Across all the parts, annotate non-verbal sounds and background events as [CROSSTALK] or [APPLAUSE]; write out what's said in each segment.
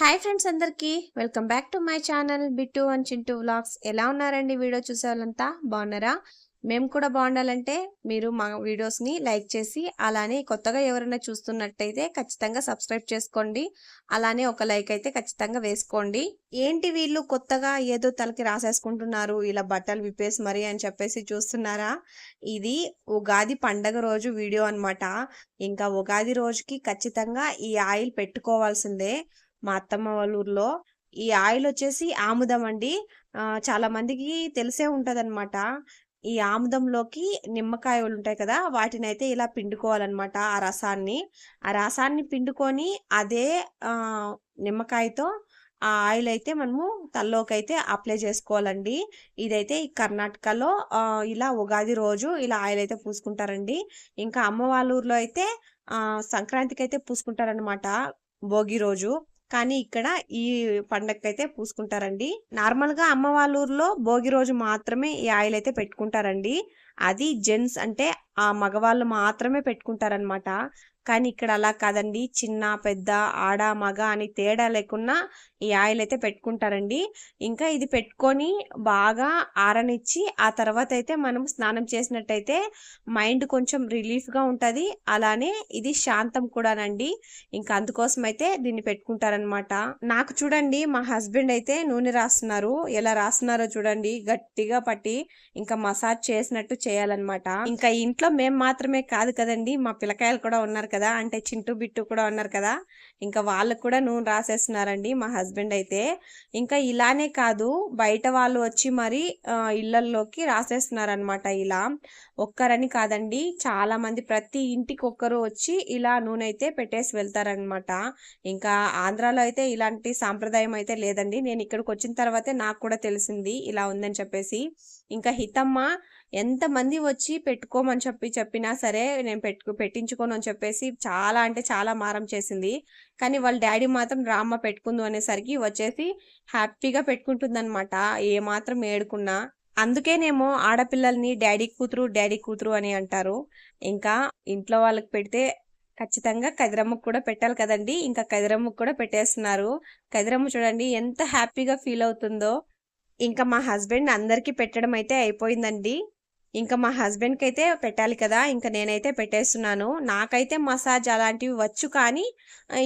Hi friends అందరికీ. Welcome back to my channel Bittu and Chintu vlogs. ఎలా ఉన్నారండి video చూసే వాళ్ళంతా బాగున్నారా? మేము కూడా బాగుండాలంటే మీరు మా వీడియోస్ని లైక్ చేసి అలానే కొత్తగా ఎవరైనా చూస్తున్నట్టయితే ఖచ్చితంగా సబ్స్క్రైబ్ చేసుకోండి. అలానే ఒక లైక్ అయితే ఖచ్చితంగా వేసుకోండి. ఏంటి వీళ్ళు కొత్తగా ఏదో తలకి రాసేసుకుంటున్నారు ఇలా బట్టలు విప్పేసి మరి అని చెప్పేసి చూస్తున్నారా? ఇది ఉగాది పండగ రోజు వీడియో అన్నమాట. ఇంకా ఉగాది రోజుకి ఖచ్చితంగా ఈ ఆయిల్ పెట్టుకోవాల్సిందే. మా అత్తమ్మ వాళ్ళ ఊర్లో ఈ ఆయిల్ వచ్చేసి ఆముదం అండి. చాలా మందికి తెలిసే ఉంటదన్నమాట. ఈ ఆముదంలోకి నిమ్మకాయలు ఉంటాయి కదా వాటిని అయితే ఇలా పిండుకోవాలన్నమాట ఆ రసాన్ని. ఆ రసాన్ని పిండుకొని అదే నిమ్మకాయతో ఆ ఆయిల్ అయితే మనము తల్లోకి అయితే అప్లై చేసుకోవాలండి. ఇదైతే ఈ కర్ణాటకలో ఇలా ఉగాది రోజు ఇలా ఆయిల్ అయితే పూసుకుంటారండి. ఇంకా అమ్మ వాళ్ళ ఊర్లో అయితే సంక్రాంతికి అయితే పూసుకుంటారనమాట భోగి రోజు. కానీ ఇక్కడ ఈ పండగకైతే అయితే పూసుకుంటారండి. నార్మల్గా అమ్మ వాళ్ళ ఊర్లో భోగి రోజు మాత్రమే ఈ ఆయిల్ అయితే పెట్టుకుంటారండి. అది జెంట్స్ అంటే ఆ మగవాళ్ళు మాత్రమే పెట్టుకుంటారనమాట కానీ ఇక్కడ అలా కాదండి. చిన్న పెద్ద ఆడ మగ అని తేడా లేకుండా ఈ ఆయిల్ అయితే పెట్టుకుంటారండి. ఇంకా ఇది పెట్టుకొని బాగా ఆరనిచ్చి ఆ తర్వాత అయితే మనం స్నానం చేసినట్టయితే మైండ్ కొంచెం రిలీఫ్గా ఉంటుంది. అలానే ఇది శాంతం కూడానండి. ఇంకా అందుకోసం అయితే దీన్ని పెట్టుకుంటారనమాట నాకు చూడండి మా హస్బెండ్ అయితే నూనె రాస్తున్నారు. ఎలా రాస్తున్నారో చూడండి. గట్టిగా పట్టి ఇంకా మసాజ్ చేసినట్టు చేయాలన్నమాట. ఇంకా ఇంట్లో మేము మాత్రమే కాదు కదండి. మా పిల్లకాయలు కూడా ఉన్నారు కదా. అంటే చింటూ బిట్టు కూడా ఉన్నారు కదా. ఇంకా వాళ్ళకు కూడా నూనె రాసేస్తున్నారండి మా హస్బెండ్. హస్బెండ్ అయితే ఇంకా ఇలానే కాదు బయట వాళ్ళు వచ్చి మరి ఇళ్ళల్లోకి రాసేస్తున్నారనమాట ఇలా. ఒక్కరని కాదండి. చాలా మంది ప్రతి ఇంటికి ఒక్కరు వచ్చి ఇలా నూనె అయితే పెట్టేసి వెళ్తారనమాట. ఇంకా ఆంధ్రాలో అయితే ఇలాంటి సాంప్రదాయం అయితే లేదండి. నేను ఇక్కడికి వచ్చిన తర్వాతే నాకు కూడా తెలిసింది ఇలా ఉందని చెప్పేసి. ఇంకా హితమ్మ ఎంతమంది వచ్చి పెట్టుకోమని చెప్పి చెప్పినా సరే నేను పెట్టు పెట్టించుకోను అని చెప్పేసి చాలా అంటే చాలా మారం చేసింది. కానీ వాళ్ళ డాడీ మాత్రం రామ్మ పెట్టుకుందు అనేసరికి వచ్చేసి హ్యాపీగా పెట్టుకుంటుందన్నమాట ఏ మాత్రం ఏడుకున్నా. అందుకేనేమో ఆడపిల్లల్ని డాడీ కూతురు డాడీ కూతురు అని అంటారు. ఇంకా ఇంట్లో వాళ్ళకి పెడితే ఖచ్చితంగా కదిరమ్మకు కూడా పెట్టాలి కదండి. ఇంకా కదిరమ్మకు కూడా పెట్టేస్తున్నారు. కదిరమ్మ చూడండి ఎంత హ్యాపీగా ఫీల్ అవుతుందో. ఇంకా మా హస్బెండ్ అందరికీ పెట్టడం అయితే అయిపోయిందండి. ఇంకా మా హస్బెండ్కి అయితే పెట్టాలి కదా! ఇంకా నేనైతే పెట్టేస్తున్నాను. నాకైతే మసాజ్ అలాంటివి వచ్చు కానీ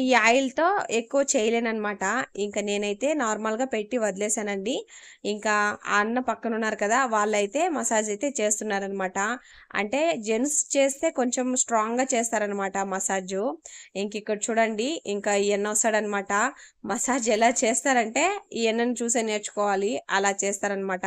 ఈ ఆయిల్తో ఎక్కువ చేయలేనమాట ఇంకా నేనైతే నార్మల్గా పెట్టి వదిలేసానండి. ఇంకా ఆ అన్న పక్కన ఉన్నారు కదా! వాళ్ళైతే మసాజ్ అయితే చేస్తున్నారనమాట అంటే జెంట్స్ చేస్తే కొంచెం స్ట్రాంగ్గా చేస్తారనమాట మసాజ్. ఇంక ఇక్కడ చూడండి ఇంకా ఈయన వస్తాడనమాట మసాజ్ ఎలా చేస్తారంటే ఈయనను చూసే నేర్చుకోవాలి. అలా చేస్తారనమాట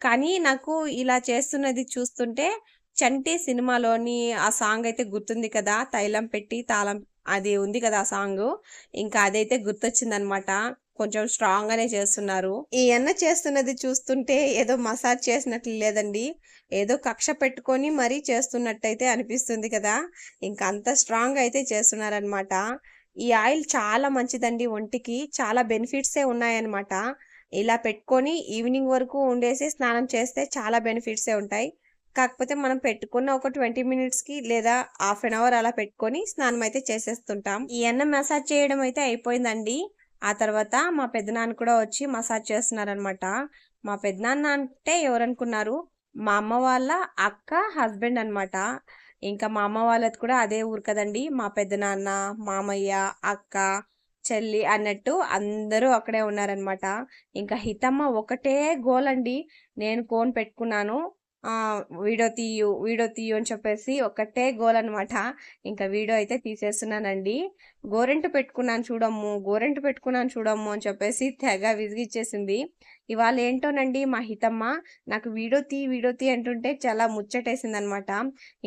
కానీ నాకు ఇలా చేస్తున్నది చూస్తుంటే చంటి సినిమాలోని ఆ సాంగ్ అయితే గుర్తుంది కదా తైలం పెట్టి తాళం అది ఉంది కదా ఆ సాంగ్. ఇంకా అదైతే గుర్తొచ్చిందనమాట. కొంచెం స్ట్రాంగ్ గానే చేస్తున్నారు. ఈ అన్న చేస్తున్నది చూస్తుంటే ఏదో మసాజ్ చేసినట్లు లేదండి. ఏదో కక్ష పెట్టుకొని మరీ చేస్తున్నట్టయితే అనిపిస్తుంది కదా. ఇంకా అంత స్ట్రాంగ్ అయితే చేస్తున్నారనమాట. ఈ ఆయిల్ చాలా మంచిదండి ఒంటికి. చాలా బెనిఫిట్సే ఉన్నాయన్నమాట ఇలా పెట్టుకొని ఈవినింగ్ వరకు ఉండేసి స్నానం చేస్తే చాలా బెనిఫిట్సే ఉంటాయి. కాకపోతే మనం పెట్టుకున్న ఒక ట్వంటీ మినిట్స్కి లేదా హాఫ్ అన్ అవర్ అలా పెట్టుకొని స్నానం అయితే చేసేస్తుంటాం. ఈ అన్న మసాజ్ చేయడం అయితే అయిపోయిందండి. ఆ తర్వాత మా పెద్దనాన్న కూడా వచ్చి మసాజ్ చేస్తున్నారనమాట మా పెద్దనాన్న అంటే ఎవరనుకున్నారు? మా అమ్మ వాళ్ళ అక్క హస్బెండ్ అనమాట ఇంకా మా అమ్మ వాళ్ళది కూడా అదే ఊరు కదండి. మా పెద్దనాన్న మామయ్య అక్క చెల్లి అన్నట్టు అందరూ అక్కడే ఉన్నారనమాట ఇంకా హితమ్మ ఒకటే గోల్ అండి. నేను కోన్ పెట్టుకున్నాను. వీడియో తీయు వీడియో తీయు అని చెప్పేసి ఒకటే గోల్ అనమాట ఇంకా వీడియో అయితే తీసేస్తున్నానండి. గోరెంటు పెట్టుకున్నాను చూడమ్ము గోరెంటు పెట్టుకున్నాను చూడమ్ము అని చెప్పేసి తెగ విసిగిచ్చేసింది. ఇవాళ ఏంటోనండి మా హితమ్మ నాకు వీడియో తీ వీడియో తీ అంటుంటే చాలా ముచ్చటేసింది అనమాట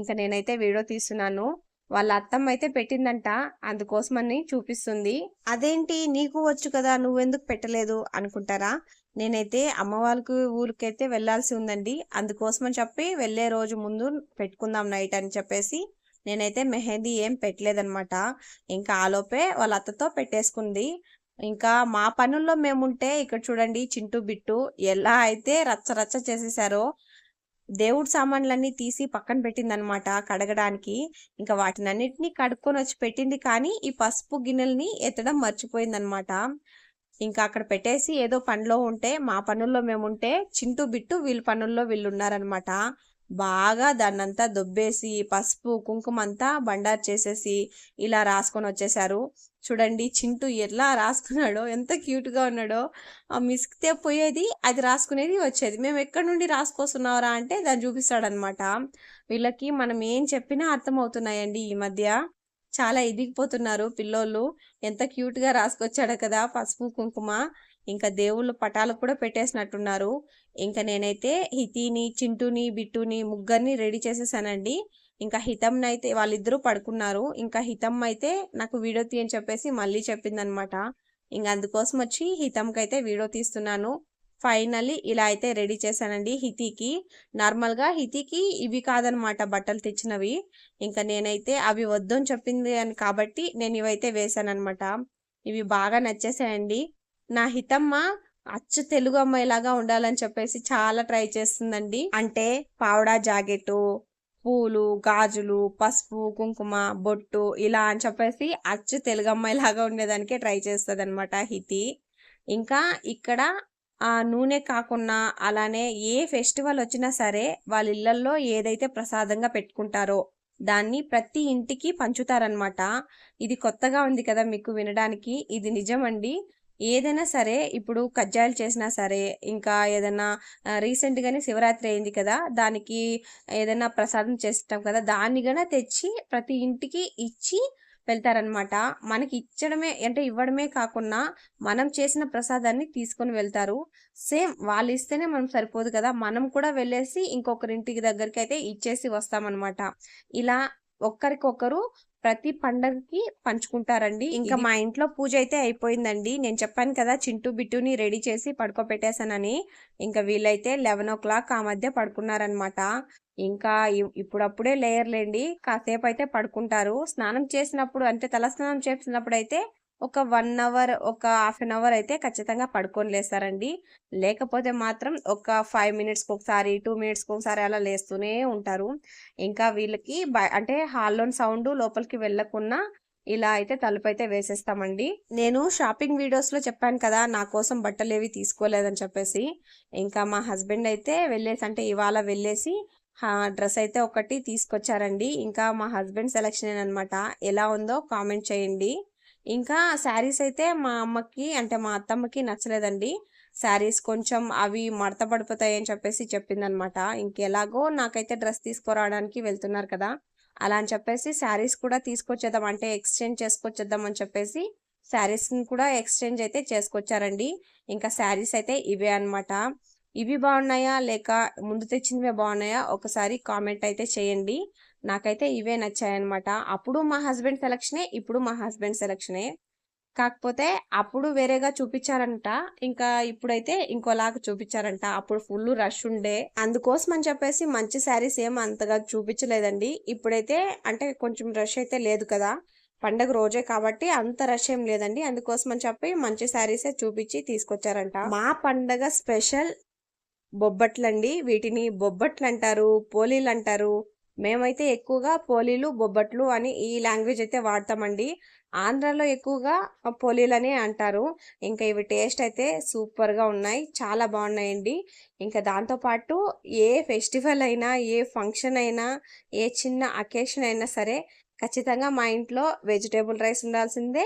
ఇంకా నేనైతే వీడియో తీస్తున్నాను. వాళ్ళ అత్తమ్మ అయితే పెట్టిందంట అందుకోసమని చూపిస్తుంది. అదేంటి? నీకు వచ్చు కదా నువ్వెందుకు పెట్టలేదు అనుకుంటారా? నేనైతే అమ్మ వాళ్ళకి ఊరికైతే వెళ్ళాల్సి ఉందండి. అందుకోసమని చెప్పి వెళ్ళే రోజు ముందు పెట్టుకుందాం నైట్ అని చెప్పేసి నేనైతే మెహందీ ఏం పెట్టలేదనమాట ఇంకా ఆలోపే వాళ్ళ అత్తతో పెట్టేసుకుంది. ఇంకా మా పనుల్లో మేముంటే ఇక్కడ చూడండి చింటూ బిట్టు ఎలా అయితే రచ్చ రచ్చ చేసేసారో దేవుడి సామాన్లన్నీ తీసి పక్కన పెట్టిందనమాట కడగడానికి. ఇంకా వాటినన్నిటిని కడుక్కొని వచ్చి పెట్టింది కానీ ఈ పసుపు గిన్నెల్ని ఎత్తడం మర్చిపోయిందనమాట ఇంకా అక్కడ పెట్టేసి ఏదో పనిలో ఉంటే మా పనుల్లో మేము ఉంటే చింటూ బిట్టు వీళ్ళ పనుల్లో వీళ్ళు ఉన్నారనమాట బాగా దాన్నంతా దొబ్బేసి పసుపు కుంకుమ అంతా బండారు చేసేసి ఇలా రాసుకొని వచ్చేసారు చూడండి చింటూ ఎలా రాసుకున్నాడో ఎంత క్యూట్గా ఉన్నాడో. ఆ మిస్కితే పోయేది అది రాసుకునేది వచ్చేది. మేము ఎక్కడి నుండి రాసుకొస్తున్నారా అంటే దాన్ని చూపిస్తాడనమాట వీళ్ళకి మనం ఏం చెప్పినా అర్థమవుతున్నాయండి ఈ మధ్య. చాలా ఎదిగిపోతున్నారు పిల్లోళ్ళు. ఎంత క్యూట్గా రాసుకొచ్చాడు కదా పసుపు కుంకుమ. ఇంకా దేవుళ్ళ పటాలు కూడా పెట్టేసినట్టున్నారు. ఇంకా నేనైతే హితిని చింటూని బిట్టుని ముగ్గురిని రెడీ చేసేసానండి. ఇంకా హితంని అయితే వాళ్ళిద్దరూ పడుకున్నారు. ఇంకా హితం అయితే నాకు వీడియో తీయని చెప్పేసి మళ్ళీ చెప్పిందనమాట. ఇంకా అందుకోసం వచ్చి హితంకి అయితే వీడియో తీస్తున్నాను. ఫైనల్లీ ఇలా అయితే రెడీ చేశానండి హితికి. నార్మల్గా హితికి ఇవి కాదనమాట బట్టలు తెచ్చినవి. ఇంకా నేనైతే అవి వద్దు అని చెప్పింది అని కాబట్టి నేను ఇవైతే వేశానమాట ఇవి బాగా నచ్చేసాయండి. నా హితమ్మ అచ్చు తెలుగు అమ్మాయిలాగా ఉండాలని చెప్పేసి చాలా ట్రై చేస్తుందండి. అంటే పావడా జాకెట్ పూలు గాజులు పసుపు కుంకుమ బొట్టు ఇలా అని చెప్పేసి అచ్చు తెలుగు అమ్మాయి లాగా ఉండేదానికే ట్రై చేస్తుంది అనమాట హితి. ఇంకా ఇక్కడ ఆ నూనె కాకుండా అలానే ఏ ఫెస్టివల్ వచ్చినా సరే వాళ్ళ ఇళ్ళల్లో ఏదైతే ప్రసాదంగా పెట్టుకుంటారో దాన్ని ప్రతి ఇంటికి పంచుతారనమాట ఇది కొత్తగా ఉంది కదా మీకు వినడానికి. ఇది నిజమండి. ఏదైనా సరే ఇప్పుడు కజ్జాయిలు చేసినా సరే ఇంకా ఏదైనా రీసెంట్గానే శివరాత్రి అయింది కదా దానికి ఏదైనా ప్రసాదం చేస్తాం కదా దాన్ని కూడా తెచ్చి ప్రతి ఇంటికి ఇచ్చి వెళ్తారనమాట మనకి ఇచ్చడమే అంటే ఇవ్వడమే కాకుండా మనం చేసిన ప్రసాదాన్ని తీసుకొని వెళ్తారు. సేమ్ వాళ్ళు ఇస్తేనే మనం సరిపోదు కదా మనం కూడా వెళ్ళేసి ఇంకొకరింటికి దగ్గరికి అయితే ఇచ్చేసి వస్తామన్నమాట. ఇలా ఒక్కరికొకరు ప్రతి పండగకి పంచుకుంటారండి. ఇంకా మా ఇంట్లో పూజ అయితే అయిపోయిందండి. నేను చెప్పాను కదా చింటూ బిట్టుని రెడీ చేసి పడుకోబెట్టేశానని. ఇంకా వీళ్ళైతే లెవెన్ ఓ క్లాక్ ఆ మధ్య పడుకున్నారనమాట ఇంకా ఇప్పుడప్పుడే లేయర్లేండి. కాసేపు అయితే పడుకుంటారు. స్నానం చేసినప్పుడు అంటే తలస్నానం చేసినప్పుడు అయితే ఒక వన్ అవర్ ఒక హాఫ్ అన్ అవర్ అయితే ఖచ్చితంగా పడుకొని లేస్తారండి. లేకపోతే మాత్రం ఒక ఫైవ్ మినిట్స్కి ఒకసారి టూ మినిట్స్కి ఒకసారి అలా లేస్తూనే ఉంటారు. ఇంకా వీళ్ళకి అంటే హాల్లోని సౌండ్ లోపలికి వెళ్ళకుండా ఇలా అయితే తలుపు అయితే వేసేస్తామండి. నేను షాపింగ్ వీడియోస్లో చెప్పాను కదా నా కోసం బట్టలు ఏవి తీసుకోలేదని చెప్పేసి. ఇంకా మా హస్బెండ్ అయితే వెళ్ళేసి అంటే ఇవాళ వెళ్ళేసి డ్రెస్ అయితే ఒకటి తీసుకొచ్చారండి. ఇంకా మా హస్బెండ్ సెలెక్షన్ అనమాట ఎలా ఉందో కామెంట్ చేయండి. ఇంకా శారీస్ అయితే మా అమ్మకి అంటే మా అత్తమ్మకి నచ్చలేదండి. శారీస్ కొంచెం అవి మడత పడిపోతాయి అని చెప్పేసి చెప్పిందనమాట. ఇంకెలాగో నాకైతే డ్రెస్ తీసుకురావడానికి వెళ్తున్నారు కదా అలా అని చెప్పేసి శారీస్ కూడా తీసుకొచ్చేద్దాం అంటే ఎక్స్చేంజ్ చేసుకొచ్చేద్దాం అని చెప్పేసి శారీస్ని కూడా ఎక్స్చేంజ్ అయితే చేసుకొచ్చారండి. ఇంకా శారీస్ అయితే ఇవే అనమాట. ఇవి బాగున్నాయా? లేక ముందు తెచ్చినవే బాగున్నాయా? ఒకసారి కామెంట్ అయితే చేయండి. నాకైతే ఇవే నచ్చాయన్నమాట. అప్పుడు మా హస్బెండ్ సెలక్షనే ఇప్పుడు మా హస్బెండ్ సెలక్షనే. కాకపోతే అప్పుడు వేరేగా చూపించారంట. ఇంకా ఇప్పుడైతే ఇంకోలాగా చూపించారంట. అప్పుడు ఫుల్ రష్ ఉండే. అందుకోసం అని చెప్పేసి మంచి శారీస్ ఏం అంతగా చూపించలేదండి. ఇప్పుడైతే అంటే కొంచెం రష్ అయితే లేదు కదా. పండగ రోజే కాబట్టి అంత రష్ ఏం లేదండి. అందుకోసం అని చెప్పి మంచి శారీసే చూపించి తీసుకొచ్చారంట. మా పండగ స్పెషల్ బొబ్బట్లండి. వీటిని బొబ్బట్లు అంటారు పోలీలు అంటారు మేమైతే ఎక్కువగా పోలీలు బొబ్బట్లు అని ఈ లాంగ్వేజ్ అయితే వాడతామండి. ఆంధ్రాలో ఎక్కువగా పోలీలు అంటారు. ఇంకా ఇవి టేస్ట్ అయితే సూపర్గా ఉన్నాయి. చాలా బాగున్నాయండి. ఇంకా దాంతోపాటు ఏ ఫెస్టివల్ అయినా ఏ ఫంక్షన్ అయినా ఏ చిన్న అకేషన్ అయినా సరే ఖచ్చితంగా మా ఇంట్లో వెజిటేబుల్ రైస్ ఉండాల్సిందే.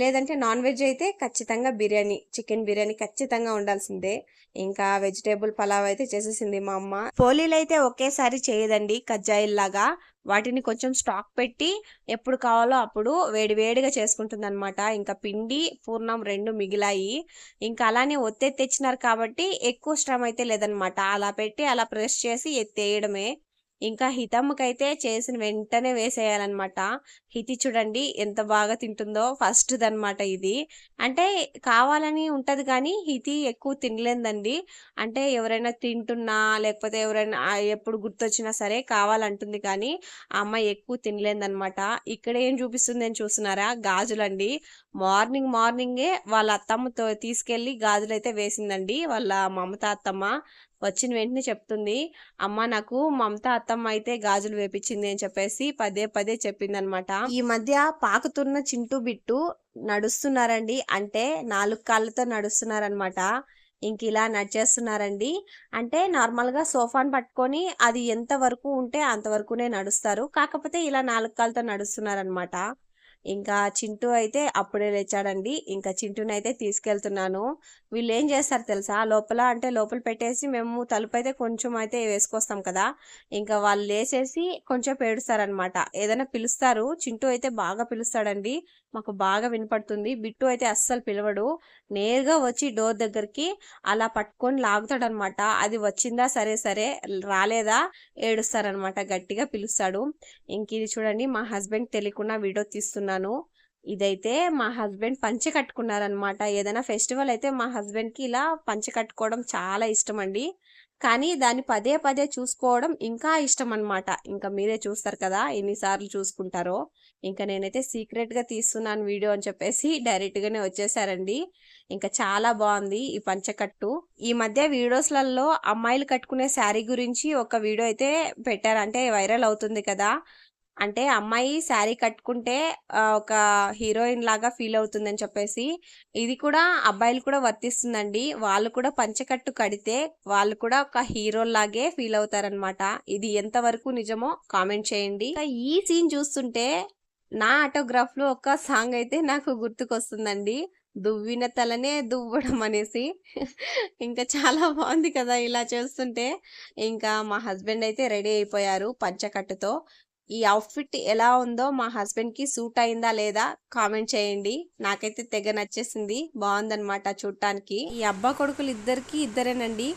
లేదంటే నాన్ వెజ్ అయితే ఖచ్చితంగా బిర్యానీ చికెన్ బిర్యానీ ఖచ్చితంగా ఉండాల్సిందే. ఇంకా వెజిటేబుల్ పలావ్ అయితే చేసేసింది మా అమ్మ. పోలీలు అయితే ఒకేసారి చేయదండి కజ్జాయిల్లాగా. వాటిని కొంచెం స్టాక్ పెట్టి ఎప్పుడు కావాలో అప్పుడు వేడి వేడిగా చేసుకుంటుంది అనమాట ఇంకా పిండి పూర్ణం రెండు మిగిలాయి. ఇంకా అలానే ఒత్తే తెచ్చినారు కాబట్టి ఎక్కువ శ్రమ అయితే లేదనమాట అలా పెట్టి అలా ప్రెస్ చేసి ఎత్తేయడమే. ఇంకా హితమ్మకైతే చేసిన వెంటనే వేసేయాలన్నమాట. హితి చూడండి ఎంత బాగా తింటుందో ఫస్ట్ అనమాట ఇది. అంటే కావాలని ఉంటుంది కానీ హితి ఎక్కువ తినలేదండి. అంటే ఎవరైనా తింటున్నా లేకపోతే ఎవరైనా ఎప్పుడు గుర్తొచ్చినా సరే కావాలంటుంది కానీ ఆ అమ్మాయి ఎక్కువ తినలేదన్నమాట. ఇక్కడ ఏం చూపిస్తుంది అని చూస్తున్నారా? గాజులండి. మార్నింగ్ మార్నింగే వాళ్ళ అత్తమ్మతో తీసుకెళ్ళి గాజులు అయితే వేసిందండి. వాళ్ళ మమత అత్తమ్మ. వచ్చిన వెంటనే చెప్తుంది అమ్మ నాకు మమత అత్తమ్మ అయితే గాజులు వేపించింది అని చెప్పేసి పదే పదే చెప్పిందనమాట. ఈ మధ్య పాకుతున్న చింటూ బిట్టు నడుస్తున్నారండి. అంటే నాలుగు కాళ్ళతో నడుస్తున్నారనమాట. ఇంక ఇలా నడిచేస్తున్నారండి. అంటే నార్మల్గా సోఫాను పట్టుకొని అది ఎంత వరకు ఉంటే అంతవరకునే నడుస్తారు. కాకపోతే ఇలా నాలుగు కాళ్ళతో నడుస్తున్నారనమాట. ఇంకా చింటూ అయితే అప్పుడే లేచాడండి. ఇంకా చింటూని అయితే తీసుకెళ్తున్నాను. వీళ్ళు ఏం చేస్తారు తెలుసా? లోపల అంటే లోపల పెట్టేసి మేము తలుపు అయితే కొంచెం అయితే వేసుకొస్తాం కదా. ఇంకా వాళ్ళు లేచేసి కొంచెం పేడుస్తారనమాట ఏదైనా పిలుస్తారు. చింటూ అయితే బాగా పిలుస్తాడండి. మాకు బాగా వినపడుతుంది. బిట్టు అయితే అస్సలు పిలవడు. నేరుగా వచ్చి డోర్ దగ్గరికి అలా పట్టుకొని లాగుతాడనమాట. అది వచ్చిందా సరే సరే రాలేదా ఏడుస్తారనమాట. గట్టిగా పిలుస్తాడు. ఇంక ఇది చూడండి మా హస్బెండ్ తెలియకుండా వీడియో తీస్తున్నాను. ఇదైతే మా హస్బెండ్ పంచె కట్టుకున్నారనమాట. ఏదైనా ఫెస్టివల్ అయితే మా హస్బెండ్కి ఇలా పంచె కట్టుకోవడం చాలా ఇష్టం అండి కానీ దాన్ని పదే పదే చూసుకోవడం ఇంకా ఇష్టం అనమాట ఇంకా మీరే చూస్తారు కదా ఎన్నిసార్లు చూసుకుంటారో. ఇంకా నేనైతే సీక్రెట్గా తీస్తున్నాను వీడియో అని చెప్పేసి డైరెక్ట్గానే వచ్చేసారండి. ఇంకా చాలా బాగుంది ఈ పంచకట్టు. ఈ మధ్య వీడియోస్లలో అమ్మాయిలు కట్టుకునే శారీ గురించి ఒక వీడియో అయితే పెట్టారు. అంటే వైరల్ అవుతుంది కదా. అంటే అమ్మాయి శారీ కట్టుకుంటే ఒక హీరోయిన్ లాగా ఫీల్ అవుతుందని చెప్పేసి ఇది కూడా అబ్బాయిలు కూడా వర్తిస్తుందండి. వాళ్ళు కూడా పంచకట్టు కడితే వాళ్ళు కూడా ఒక హీరో లాగే ఫీల్ అవుతారనమాట ఇది ఎంతవరకు నిజమో కామెంట్ చేయండి. ఈ సీన్ చూస్తుంటే నా ఆటోగ్రాఫ్లో ఒక సాంగ్ అయితే నాకు గుర్తుకొస్తుందండి. దువ్విన తలనే దువ్వడం అనేసి. ఇంకా చాలా బాగుంది కదా ఇలా చేస్తుంటే. ఇంకా మా హస్బెండ్ అయితే రెడీ అయిపోయారు పంచకట్టుతో. ఈ అవుట్ఫిట్ ఎలా ఉందో మా హస్బెండ్కి సూట్ అయిందా లేదా కామెంట్ చేయండి. నాకైతే తెగ నచ్చేసింది. బాగుందనమాట చూడటానికి ఈ అబ్బా కొడుకులు ఇద్దరికి ఇద్దరేనండి.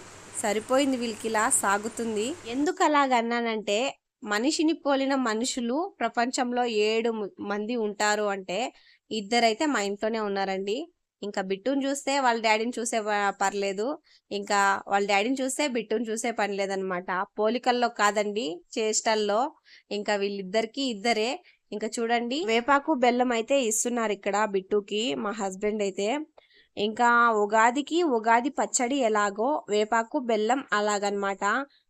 సరిపోయింది వీళ్ళకి ఇలా సాగుతుంది. ఎందుకు అలాగన్నానంటే మనిషిని పోలిన మనుషులు ప్రపంచంలో ఏడు మంది ఉంటారు అంటే ఇద్దరైతే మా ఇంట్లోనే ఉన్నారండి. ఇంకా బిట్టుని చూస్తే వాళ్ళ డాడీని చూసే పర్లేదు. ఇంకా వాళ్ళ డాడీని చూస్తే బిట్టుని చూసే పని లేదనమాట. పోలికల్లో కాదండి చేష్టల్లో. ఇంకా వీళ్ళిద్దరికి ఇద్దరే. ఇంకా చూడండి వేపాకు బెల్లం అయితే ఇస్తున్నారు ఇక్కడ బిట్టుకి మా హస్బెండ్ అయితే. ఇంకా ఉగాదికి ఉగాది పచ్చడి ఎలాగో వేపాకు బెల్లం అలాగనమాట.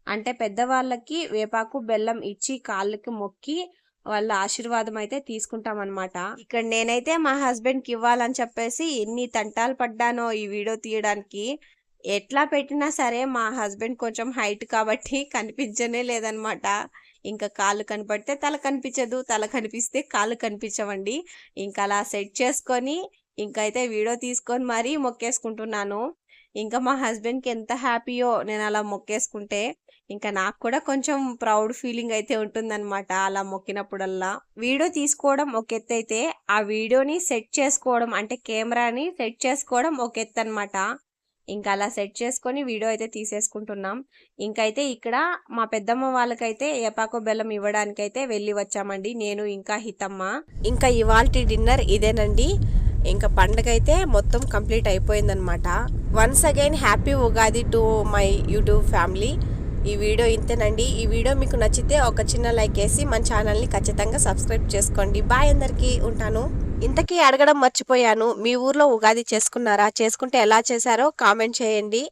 అంటే పెద్దవాళ్ళకి వేపాకు బెల్లం ఇచ్చి కాళ్ళకి మొక్కి వాళ్ళ ఆశీర్వాదం అయితే తీసుకుంటాం అనమాట ఇక్కడ నేనైతే మా హస్బెండ్కి ఇవ్వాలని చెప్పేసి ఎన్ని తంటాలు పడ్డానో ఈ వీడియో తీయడానికి. ఎట్లా పెట్టినా సరే మా హస్బెండ్ కొంచెం హైట్ కాబట్టి [LAUGHS] కనిపించనే లేదనమాట. ఇంకా కాళ్ళు కనపడితే తల కనిపించదు తల కనిపిస్తే కాళ్ళు కనిపించవండి. ఇంకా అలా సెట్ చేసుకొని ఇంకా అయితే వీడియో తీసుకొని మరీ మొక్కేసుకుంటున్నాను. ఇంకా మా హస్బెండ్కి ఎంత హ్యాపీయో నేను అలా మొక్కేసుకుంటే ఇంకా నాకు కూడా కొంచెం ప్రౌడ్ ఫీలింగ్ అయితే ఉంటుందన్నమాట అలా మొక్కినప్పుడల్లా. వీడియో తీసుకోవడం ఒక ఎత్తు అయితే ఆ వీడియోని సెట్ చేసుకోవడం అంటే కెమెరాని సెట్ చేసుకోవడం ఒక ఎత్తు అనమాట ఇంకా అలా సెట్ చేసుకొని వీడియో అయితే తీసేసుకుంటున్నాం. ఇంకైతే ఇక్కడ మా పెద్దమ్మ వాళ్ళకైతే ఏపాకో బెల్లం ఇవ్వడానికైతే వెళ్ళి వచ్చామండి. నేను ఇంకా హితమ్మ. ఇంకా ఇవాళ డిన్నర్ ఇదేనండి. ఇంకా పండగ అయితే మొత్తం కంప్లీట్ అయిపోయిందనమాట once again happy Ugadi to my YouTube family ఈ వీడియో ఇంతేనండి. ఈ వీడియో మీకు నచ్చితే ఒక చిన్న లైక్ వేసి మన ఛానల్ని ఖచ్చితంగా సబ్స్క్రైబ్ చేసుకోండి. బాయ్ అందరికీ. ఉంటాను. ఇంతకీ అడగడం మర్చిపోయాను. మీ ఊర్లో ఉగాది చేసుకున్నారా? చేసుకుంటే ఎలా చేశారో కామెంట్ చేయండి.